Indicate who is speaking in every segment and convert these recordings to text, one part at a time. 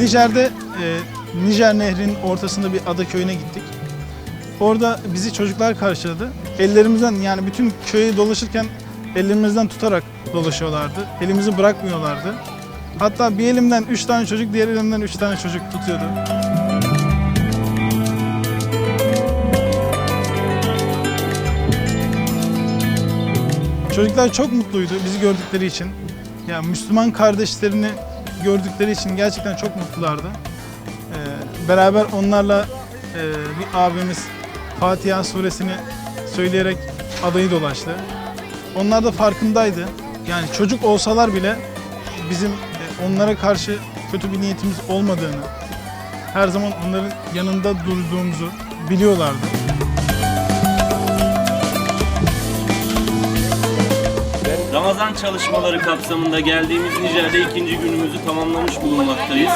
Speaker 1: Nijer'de e, Nijer Nehri'nin ortasında bir ada köyüne gittik. Orada bizi çocuklar karşıladı. Ellerimizden yani bütün köyü dolaşırken ellerimizden tutarak dolaşıyorlardı. Elimizi bırakmıyorlardı. Hatta bir elimden üç tane çocuk, diğer elimden üç tane çocuk tutuyordu. Çocuklar çok mutluydu bizi gördükleri için. Ya Müslüman kardeşlerini gördükleri için gerçekten çok mutlulardı. Ee, beraber onlarla e, bir abimiz Fatiha suresini söyleyerek adayı dolaştı. Onlar da farkındaydı. Yani çocuk olsalar bile bizim e, onlara karşı kötü bir niyetimiz olmadığını, her zaman onların yanında durduğumuzu biliyorlardı.
Speaker 2: Ramazan çalışmaları kapsamında geldiğimiz Nijer'de ikinci günümüzü tamamlamış bulunmaktayız.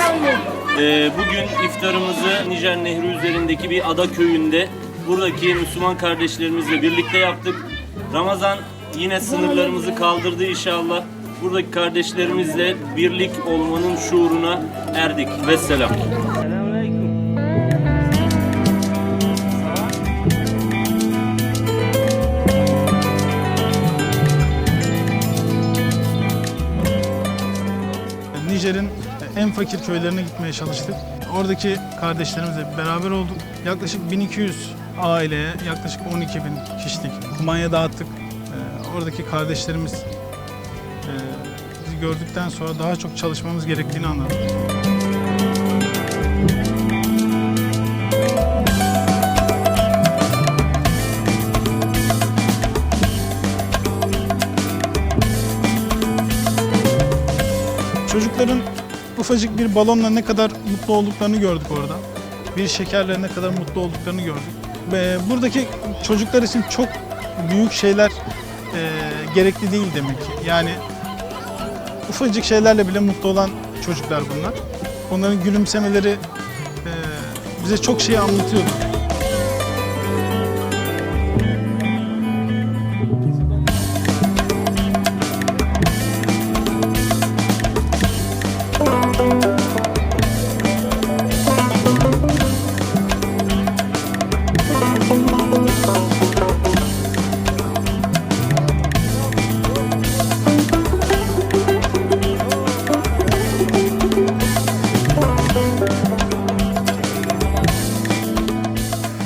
Speaker 2: Ee, bugün iftarımızı Nijer Nehri üzerindeki bir ada köyünde buradaki Müslüman kardeşlerimizle birlikte yaptık. Ramazan yine sınırlarımızı kaldırdı inşallah. Buradaki kardeşlerimizle birlik olmanın şuuruna erdik. Vesselam.
Speaker 1: Nijer'in en fakir köylerine gitmeye çalıştık. Oradaki kardeşlerimizle beraber olduk. Yaklaşık 1200 aileye yaklaşık 12 bin kişilik kumanya dağıttık. Ee, Oradaki kardeşlerimiz e, bizi gördükten sonra daha çok çalışmamız gerektiğini anladık. Çocukların ufacık bir balonla ne kadar mutlu olduklarını gördük orada. Bir şekerle ne kadar mutlu olduklarını gördük. Ve buradaki çocuklar için çok büyük şeyler e, gerekli değil demek ki. Yani ufacık şeylerle bile mutlu olan çocuklar bunlar. Onların gülümsemeleri e, bize çok şey anlatıyordu.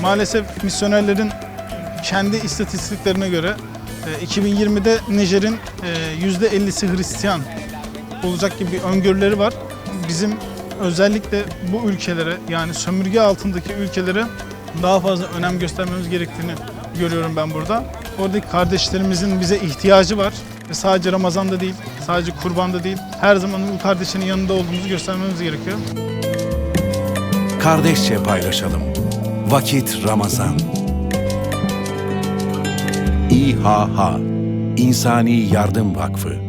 Speaker 1: Maalesef misyonerlerin kendi istatistiklerine göre e, 2020'de Nijer'in e, %50'si Hristiyan olacak gibi öngörüleri var. Bizim özellikle bu ülkelere yani sömürge altındaki ülkelere daha fazla önem göstermemiz gerektiğini görüyorum ben burada. Oradaki kardeşlerimizin bize ihtiyacı var. Ve sadece Ramazan'da değil, sadece kurbanda değil, her zaman bu kardeşinin yanında olduğumuzu göstermemiz gerekiyor.
Speaker 3: Kardeşçe paylaşalım. Vakit Ramazan. İHH İnsani Yardım Vakfı